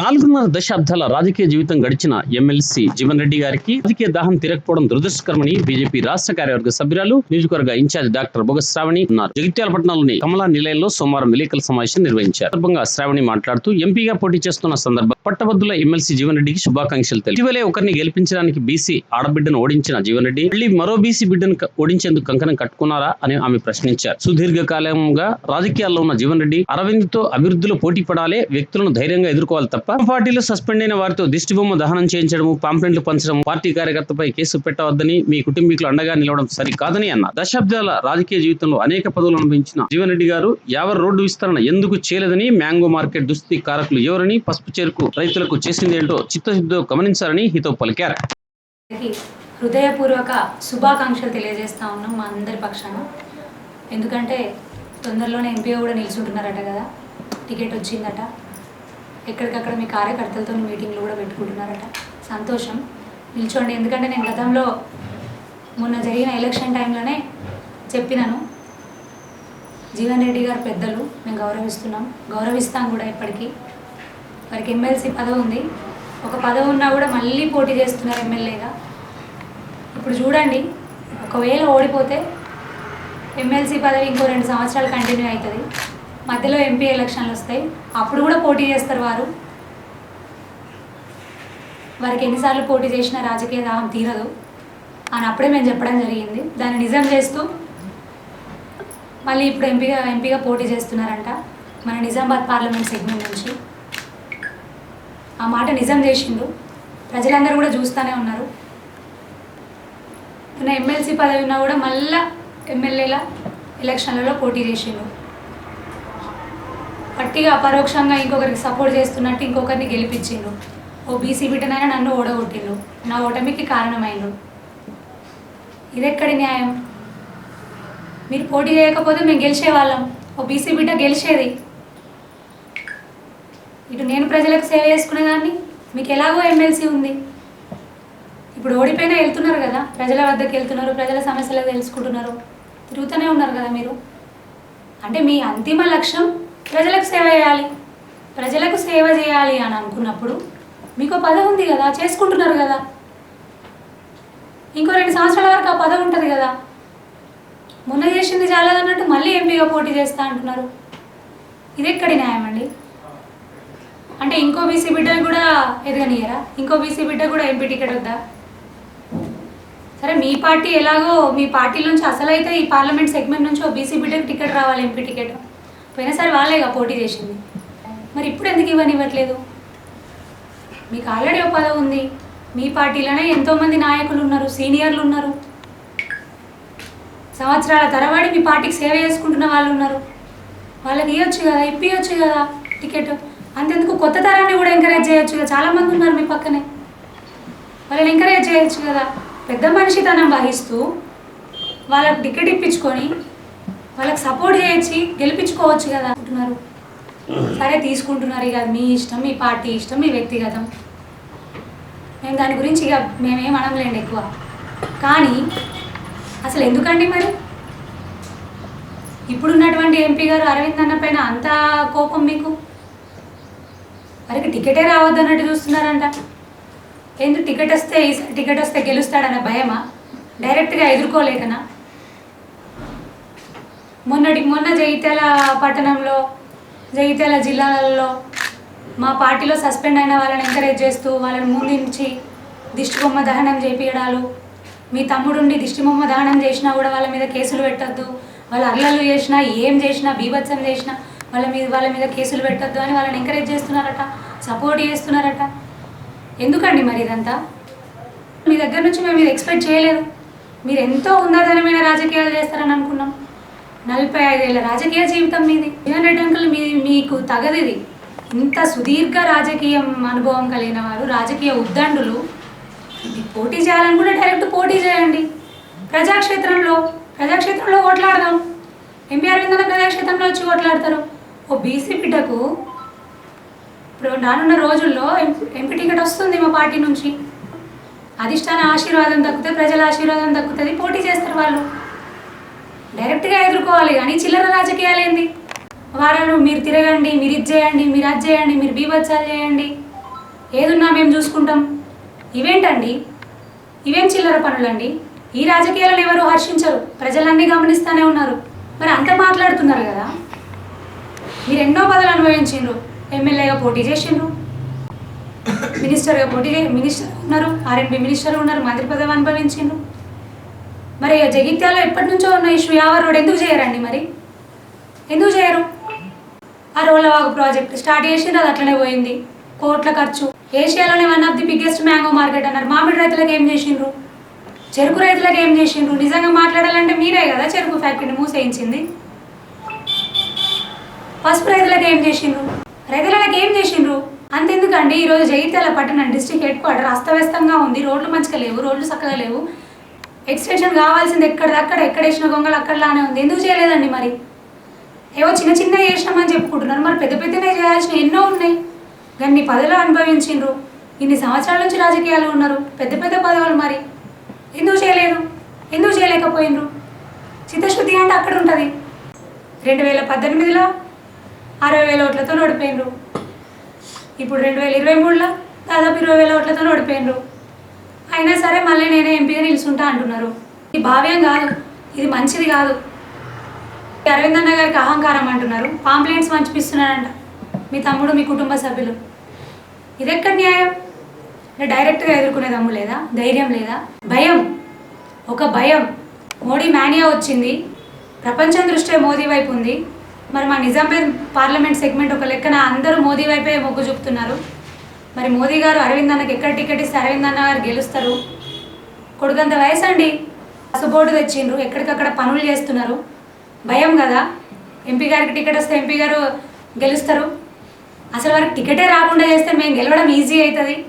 నాలుగున్నర దశాబ్దాల రాజకీయ జీవితం గడిచిన ఎమ్మెల్సీ జీవన్ రెడ్డి గారికి రాజకీయ దాహం తీరకపోవడం దురదృష్టకరమని బీజేపీ రాష్ట్ర కార్యవర్గ సభ్యురాలు నియోజకవర్గ ఇన్ఛార్జ్ డాక్టర్ బొగ శ్రావణి అన్నారు జగిత్యాల పట్టణంలోని కమలా నిలయంలో సోమవారం విలేకరుల సమావేశం నిర్వహించారు. సందర్భంగా శ్రావణి మాట్లాడుతూ ఎంపీగా పోటీ చేస్తున్న సందర్భం పట్టభద్రుల ఎమ్మెల్సీ జీవన్ రెడ్డికి శుభాకాంక్షలు తెలిపారు. ఇటీవలే ఒకరిని గెలిపించడానికి బీసీ ఆడబిడ్డను ఓడించిన జీవన్ రెడ్డి మళ్ళీ మరో బీసీ బిడ్డను ఓడించేందుకు కంకణం కట్టుకున్నారా అని ఆమె ప్రశ్నించారు. సుదీర్ఘ కాలంగా రాజకీయాల్లో ఉన్న జీవన్ రెడ్డి అరవింద్తో అభివృద్ధిలో పోటీ పడాలే వ్యక్తులను ధైర్యంగా ఎదుర్కోవాలి తప్ప పార్టీలో సస్పెండ్ అయిన వారితో దిష్టి బొమ్మ దహనం చేయించడం పాంప్లెంట్లు పంచడం పార్టీ కార్యకర్తపై కేసు పెట్టవద్దని మీ కుటుంబీకులు అండగా నిలవడం సరికాదని అన్న. దశాబ్దాల రాజకీయ జీవితంలో అనేక పదవులు అనుభవించిన జీవన్ రెడ్డి గారు యావర్ రోడ్డు విస్తరణ ఎందుకు చేయలేదని మ్యాంగో మార్కెట్ దుస్థితి కారకులు ఎవరని పసుపు చెరుకు రైతులకు చేసిందేంటో చిత్తశుద్ధితో గమనించాలని హితో పలికారు. హృదయపూర్వక శుభాకాంక్షలు తెలియజేస్తా ఉన్నాం మా అందరి పక్షాన. ఎందుకంటే తొందరలోనే ఎంపీగా కూడా నిల్చుంటున్నారట కదా టికెట్ వచ్చిందట. ఎక్కడికక్కడ మీ కార్యకర్తలతో మీటింగ్లు కూడా పెట్టుకుంటున్నారట. సంతోషం. నిల్చోండి. ఎందుకంటే నేను గతంలో మొన్న జరిగిన ఎలక్షన్ టైంలోనే చెప్పినాను. జీవన్ రెడ్డి గారు పెద్దలు. మేము గౌరవిస్తున్నాం. గౌరవిస్తాం కూడా ఇప్పటికీ. వారికి ఎమ్మెల్సీ పదవి ఉంది. ఒక పదవి ఉన్నా కూడా మళ్ళీ పోటీ చేస్తున్నారు ఎమ్మెల్యేగా. ఇప్పుడు చూడండి. ఒకవేళ ఓడిపోతే ఎమ్మెల్సీ పదవి ఇంకో రెండు సంవత్సరాలు కంటిన్యూ అవుతుంది. మధ్యలో ఎంపీ ఎలక్షన్లు వస్తాయి. అప్పుడు కూడా పోటీ చేస్తారు వారు. వారికి ఎన్నిసార్లు పోటీ చేసినా రాజకీయ దాహం తీరదు. అని అప్పుడే మేము చెప్పడం జరిగింది. దాన్ని నిజం చేస్తూ మళ్ళీ ఇప్పుడు ఎంపీగా ఎంపీగా పోటీ చేస్తున్నారంట. మన నిజామాబాద్ పార్లమెంట్ సెగ్మెంట్ నుంచి. ఆ మాట నిజం చేసిండ్రు ప్రజలందరూ కూడా చూస్తూనే ఉన్నారు. తన ఎమ్మెల్సీ పదవి ఉన్నా కూడా మళ్ళా ఎమ్మెల్యేల ఎలక్షన్లలో పోటీ చేసిండ్రు పట్టిగా పరోక్షంగా ఇంకొకరికి సపోర్ట్ చేస్తున్నట్టు ఇంకొకరిని గెలిపించిండ్రు ఓ బీసీ బిడ్డనైనా నన్ను ఓడగొట్టిండ్రు నా ఓటమికి కారణమైండు. ఇదెక్కడి న్యాయం? మీరు పోటీ చేయకపోతే మేము గెలిచేవాళ్ళం. ఓ బీసీ బిడ్డ గెలిచేది. ఇటు నేను ప్రజలకు సేవ చేసుకునేదాన్ని మీకు ఎలాగో ఎమ్మెల్సీ ఉంది. ఇప్పుడు ఓడిపోయినా వెళ్తున్నారు కదా. ప్రజల వద్దకు వెళ్తున్నారు ప్రజల సమస్యలు తెలుసుకుంటున్నారు. తిరుగుతూనే ఉన్నారు కదా మీరు. అంటే మీ అంతిమ లక్ష్యం ప్రజలకు సేవ చేయాలి. ప్రజలకు సేవ చేయాలి అని అనుకున్నప్పుడు మీకు ఓ పదవి ఉంది కదా చేసుకుంటున్నారు కదా. ఇంకో రెండు సంవత్సరాల వరకు ఆ పదవి ఉంటుంది కదా. మొన్న చేసింది చాలదన్నట్టు మళ్ళీ ఎంపీగా పోటీ చేస్తా అంటున్నారు. ఇది ఎక్కడి న్యాయం అండి? అంటే ఇంకో బీసీ బిడ్డలు కూడా ఎదగనియరా? ఇంకో బీసీ బిడ్డ కూడా ఎంపీ టికెట్ వద్దా? సరే మీ పార్టీ ఎలాగో మీ పార్టీ నుంచి అసలైతే ఈ పార్లమెంట్ సెగ్మెంట్ నుంచి బీసీ బిడ్డకు టికెట్ రావాలి ఎంపీ టికెట్. పోయినసారి వాళ్ళేగా పోటీ చేసింది. మరి ఇప్పుడు ఎందుకు ఇవ్వనివ్వట్లేదు మీకు ఆల్రెడీ ఒక పదవి ఉంది. మీ పార్టీలోనే ఎంతోమంది నాయకులు ఉన్నారు సీనియర్లు ఉన్నారు. సంవత్సరాల తరబడి మీ పార్టీకి సేవ చేసుకుంటున్న వాళ్ళు ఉన్నారు. వాళ్ళకి ఇవ్వచ్చు కదా ఇప్పియచ్చు కదా టికెట్. అంతెందుకు? కొత్త తరాన్ని కూడా ఎంకరేజ్ చేయొచ్చు కదా. చాలామంది ఉన్నారు మీ పక్కనే. వాళ్ళని ఎంకరేజ్ చేయొచ్చు కదా. పెద్ద మనిషితనం వహిస్తూ వాళ్ళకి టికెట్ ఇప్పించుకొని వాళ్ళకి సపోర్ట్ చేయొచ్చి గెలిపించుకోవచ్చు కదా అంటున్నారు. సరే తీసుకుంటున్నారు ఇక మీ ఇష్టం మీ పార్టీ ఇష్టం మీ వ్యక్తిగతం. మేము దాని గురించి ఇక మేమేం అనలేండి ఎక్కువ. కానీ అసలు ఎందుకండి మరి? ఇప్పుడున్నటువంటి ఎంపీ గారు అరవింద్ అన్న పైన అంత కోపం మీకు? వారికి టికెటే రావద్దన్నట్టు చూస్తున్నారంట. ఎందుకు టికెట్ వస్తే టికెట్ వస్తే గెలుస్తాడన్న భయమా? డైరెక్ట్గా ఎదుర్కోలేకనా? మొన్నటి మొన్న జగిత్యాల పట్టణంలో జగిత్యాల జిల్లాలలో మా పార్టీలో సస్పెండ్ అయిన వాళ్ళని ఎంకరేజ్ చేస్తూ వాళ్ళని ముందుంచి దిష్టి బొమ్మ దహనం చేపించడాలు మీ తమ్ముడుండి దిష్టి బొమ్మ దహనం చేసినా కూడా వాళ్ళ మీద కేసులు పెట్టద్దు. వాళ్ళ అల్లలు చేసినా ఏం చేసినా బీభత్సం చేసినా వాళ్ళ మీద వాళ్ళ మీద కేసులు పెట్టద్దు అని వాళ్ళని ఎంకరేజ్ చేస్తున్నారట సపోర్ట్ చేస్తున్నారట. ఎందుకండి మరి ఇదంతా? మీ దగ్గర నుంచి మేము ఇది ఎక్స్పెక్ట్ చేయలేదు. మీరు ఎంతో ఉన్నదనమైన రాజకీయాలు చేస్తారని అనుకున్నాం. నలభై ఐదేళ్ళ రాజకీయ జీవితం మీది. జీవన్ రెడ్డి అంకుల్ మీ మీకు తగదిది. ఇది ఇంత సుదీర్ఘ రాజకీయం అనుభవం కలిగిన వారు రాజకీయ ఉద్దండులు ఇది పోటీ చేయాలని కూడా డైరెక్ట్ పోటీ చేయండి. ప్రజాక్షేత్రంలో ప్రజాక్షేత్రంలో ఓట్లాడదాం. ఎంపీ అరవిందన ప్రజాక్షేత్రంలో వచ్చి ఓట్లాడతారు. ఓ బీసీ బిడ్డకు ఇప్పుడు రానున్న రోజుల్లో ఎంపీ- ఎంపీ టికెట్ వస్తుంది మా పార్టీ నుంచి. అధిష్టాన ఆశీర్వాదం దక్కుతే ప్రజల ఆశీర్వాదం దక్కుతుంది పోటీ చేస్తారు వాళ్ళు. డైరెక్ట్గా ఎదుర్కోవాలి కానీ చిల్లర రాజకీయాలు ఏంది వారాలు మీరు తిరగండి మీరు ఇది చేయండి మీరు అది చేయండి మీరు బీభత్సాలు చేయండి. ఏదున్నా మేము చూసుకుంటాం. ఇవేంటండి? ఇవేం చిల్లర పనులండి? ఈ రాజకీయాలను ఎవరు హర్షించరు. ప్రజలన్నీ గమనిస్తూనే ఉన్నారు. మరి అంత మాట్లాడుతున్నారు కదా? మీరు ఎన్నో పదవులు అనుభవించిండ్రు. ఎమ్మెల్యేగా పోటీ చేసిండ్రు. మినిస్టర్గా పోటీ మినిస్టర్ ఉన్నారు ఆర్ఎంపీ మినిస్టర్ ఉన్నారు మంత్రి పదవి అనుభవించిండ్రు. మరి జగిత్యాలో ఎప్పటి నుంచో ఉన్న ఇష్యూ యావర్ రోడ్ ఎందుకు చేయరండి మరి? ఎందుకు చేయరు? ఆ రోలవాగు ప్రాజెక్ట్ స్టార్ట్ చేసిండ్రు అది అట్లనే పోయింది. కోట్ల ఖర్చు. ఏషియాలోనే one of the biggest mango market అన్నారు. మామిడి రైతులకు ఏం చేసిండ్రు? చెరుకు రైతులకు ఏం చేసిండ్రు? నిజంగా మాట్లాడాలంటే మీరే కదా చెరుకు ఫ్యాక్టరీని మూసేయించింది? పసుపు రైతులకు ఏం చేసిండ్రు? రైతులకు ఏం చేసిండ్రు? అంతెందుకండి ఈరోజు జగిత్యాల పట్టణం డిస్ట్రిక్ట్ హెడ్ క్వార్టర్ అస్తవ్యస్తంగా ఉంది. రోడ్లు మంచిగా లేవు రోడ్లు చక్కగా లేవు. ఎక్స్టెన్షన్ కావాల్సింది ఎక్కడిదక్కడ ఎక్కడ వేసిన గొంగలు అక్కడలానే ఉంది. ఎందుకు చేయలేదండి మరి? ఏవో చిన్న చిన్న చేసినామని చెప్పుకుంటున్నారు. మరి పెద్ద పెద్దనే చేయాల్సిన ఎన్నో ఉన్నాయి. గన్ని పదవులు అనుభవించిండ్రు. ఇన్ని సంవత్సరాల నుంచి రాజకీయాలు ఉన్నారు. పెద్ద పెద్ద పదవులు మరి. ఎందుకు చేయలేదు ఎందుకు చేయలేకపోయినరు చిత్తశుద్ధి అంటే అక్కడ ఉంటుంది. రెండు వేల పద్దెనిమిదిలో అరవై వేల ఓట్లతో ఓడిపోయినరు ఇప్పుడు రెండు వేల ఇరవై మూడులో దాదాపు ఇరవై వేల ఓట్లతో ఓడిపోయినరు అయినా సరే మళ్ళీ నేనే ఎంపీగా నిలుచుంటా అంటున్నారు. ఇది భావ్యం కాదు ఇది మంచిది కాదు. అరవింద్ అన్న గారికి అహంకారం అంటున్నారు. పాంప్లెంట్స్ పంచిపిస్తున్నారంట. మీ తమ్ముడు మీ కుటుంబ సభ్యులు. ఇది న్యాయం? అంటే డైరెక్ట్గా ఎదుర్కొనే దమ్ము లేదా? ధైర్యం లేదా? భయం. ఒక భయం. మోడీ మానియా వచ్చింది. ప్రపంచం దృష్ట్యా మోదీ వైపు ఉంది. మరి మా నిజామాబాద్ పార్లమెంట్ సెగ్మెంట్ ఒక లెక్కన అందరూ మోదీ వైపే మొగ్గు చూపుతున్నారు. మరి మోదీ గారు అరవింద్ అన్నకి ఎక్కడ టికెట్ ఇస్తే అరవింద్ అన్న గారు గెలుస్తారు? కొడుకంత వయసు అండి సపోర్టు తెచ్చిండ్రు. ఎక్కడికక్కడ పనులు చేస్తున్నారు. భయం కదా? ఎంపీ గారికి టికెట్ వస్తే ఎంపీ గారు గెలుస్తారు. అసలు వారికి టికెటే రాకుండా చేస్తే మేము గెలవడం ఈజీ అవుతుంది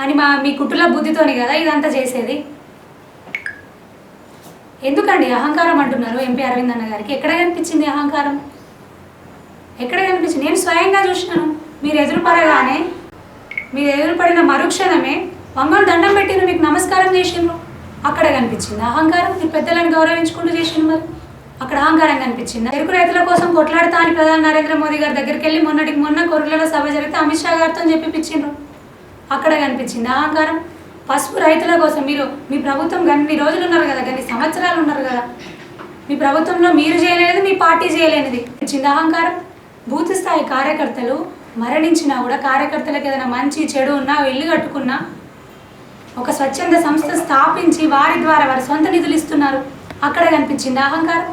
అని మా మీ కుటుంబ బుద్ధితోని కదా ఇదంతా చేసేది? ఎందుకండి అహంకారం అంటున్నారు ఎంపీ అరవింద్ అన్న గారికి? ఎక్కడ కనిపించింది అహంకారం? ఎక్కడ కనిపించింది? నేను స్వయంగా చూసినాను. మీరు ఎదురుపడగానే మీరు ఎదురుపడిన మరుక్షణమే వంగను దండం పెట్టిన మీకు నమస్కారం చేసిండ్రు. అక్కడ కనిపించింది అహంకారం మీరు పెద్దలను గౌరవించుకుంటూ చేసిండ్రు మరి. అక్కడ అహంకారం కనిపించింది. చెరుకు రైతుల కోసం కొట్లాడతా అని ప్రధాని నరేంద్ర మోదీ గారి దగ్గరికి వెళ్ళి మొన్నటికి మొన్న కొరులలో సభ జరిగితే అమిత్ షా గారితో చెప్పిపించిండ్రు అక్కడ కనిపించింది అహంకారం. పసుపు రైతుల కోసం మీరు మీ ప్రభుత్వం గన్ని రోజులు ఉన్నారు కదా గన్ని సంవత్సరాలు ఉన్నారు కదా. మీ ప్రభుత్వంలో మీరు చేయలేనిది మీ పార్టీ చేయలేనిది. చిన్న అహంకారం. బూత్ స్థాయి కార్యకర్తలు మరణించినా కూడా కార్యకర్తలకు ఏదైనా మంచి చెడు ఉన్నా ఇల్లు కట్టుకున్నా ఒక స్వచ్ఛంద సంస్థ స్థాపించి వారి ద్వారా వారి సొంత నిధులు ఇస్తున్నారు. అక్కడ కనిపించింది అహంకారం.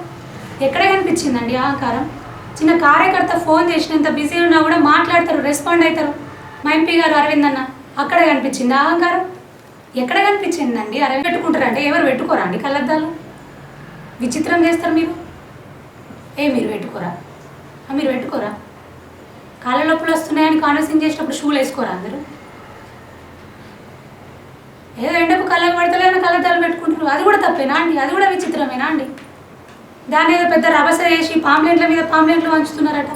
ఎక్కడ కనిపించిందండి అహంకారం? చిన్న కార్యకర్త ఫోన్ చేసినంత బిజీ ఉన్నా కూడా మాట్లాడతారు రెస్పాండ్ అవుతారు మా ఎంపీ గారు అరవింద్ అన్న అక్కడ కనిపించింది అహంకారం? ఎక్కడ కనిపించిందండి? అరవింద్ పెట్టుకుంటారంటే ఎవరు పెట్టుకోరా అండి కళ్ళద్దాలు? విచిత్రం చేస్తారు మీరు. ఏ మీరు పెట్టుకోరా? మీరు పెట్టుకోరా? కాళ్ళ నొప్పులు వస్తున్నాయని కాన్వర్సింగ్ చేసినప్పుడు షూలు వేసుకోరా అందరూ? ఏదో ఎండకు కళ్ళకు పడతలేని కళ్ళద్దాలు పెట్టుకుంటారు అది కూడా తప్పేనా అండి అది కూడా విచిత్రమేనా అండి దాని ఏదో పెద్ద రభస చేసి పాంప్లెంట్ల మీద పాంప్లెంట్లు వంచుతున్నారట.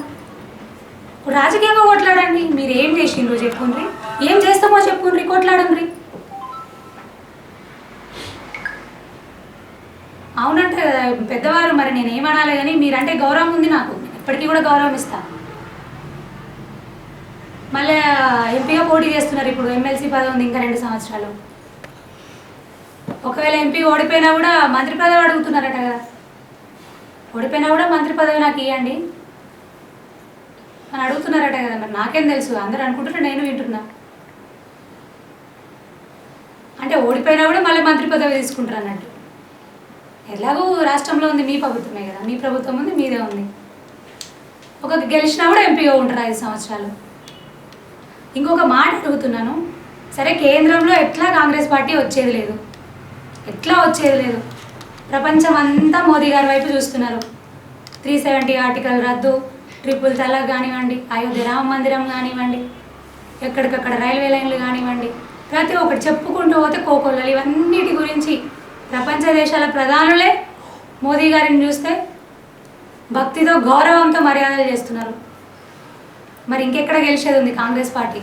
ఇప్పుడు రాజకీయంగా కొట్లాడండి. మీరు ఏం చేసిండ్రో చెప్పుండ్రి. ఏం చేస్తామో చెప్పుండ్రి. కొట్లాడండి అవునంట కదా పెద్దవారు మరి నేను ఏమనాలి కానీ మీరంటే గౌరవం ఉంది నాకు. ఇప్పటికీ కూడా గౌరవం ఇస్తాను. మళ్ళీ ఎంపీగా పోటీ చేస్తున్నారు ఇప్పుడు ఎమ్మెల్సీ పదవి ఉంది ఇంకా రెండు సంవత్సరాలు. ఒకవేళ ఎంపీ ఓడిపోయినా కూడా మంత్రి పదవి అడుగుతున్నారట కదా. ఓడిపోయినా కూడా మంత్రి పదవి నాకు ఇవ్వండి అని అడుగుతున్నారట కదా మరి నాకేం తెలుసు అందరూ అనుకుంటున్నారు నేను వింటున్నా. అంటే ఓడిపోయినా కూడా మళ్ళీ మంత్రి పదవి తీసుకుంటారు అన్నట్టు. ఎలాగో రాష్ట్రంలో ఉంది మీ ప్రభుత్వమే కదా మీ ప్రభుత్వం ఉంది మీదే ఉంది. ఒక గెలిచినా కూడా ఎంపీగా ఉంటారు ఐదు సంవత్సరాలు. ఇంకొక మాట అడుగుతున్నాను. సరే కేంద్రంలో ఎట్లా కాంగ్రెస్ పార్టీ వచ్చేది లేదు? ఎట్లా వచ్చేది లేదు? ప్రపంచం అంతా మోదీ గారి వైపు చూస్తున్నారు. త్రీ సెవెంటీ ఆర్టికల్ రద్దు ట్రిపుల్ తలాక్ కానివ్వండి అయోధ్య రామ మందిరం కానివ్వండి ఎక్కడికక్కడ రైల్వే లైన్లు కానివ్వండి ప్రతి ఒక్కటి చెప్పుకుంటూ పోతే కోకొల్లలు. ఇవన్నిటి గురించి ప్రపంచ దేశాల ప్రధానులే మోదీ గారిని చూస్తే భక్తితో గౌరవంతో మర్యాదలు చేస్తున్నారు. మరి ఇంకెక్కడ గెలిచేది ఉంది కాంగ్రెస్ పార్టీ?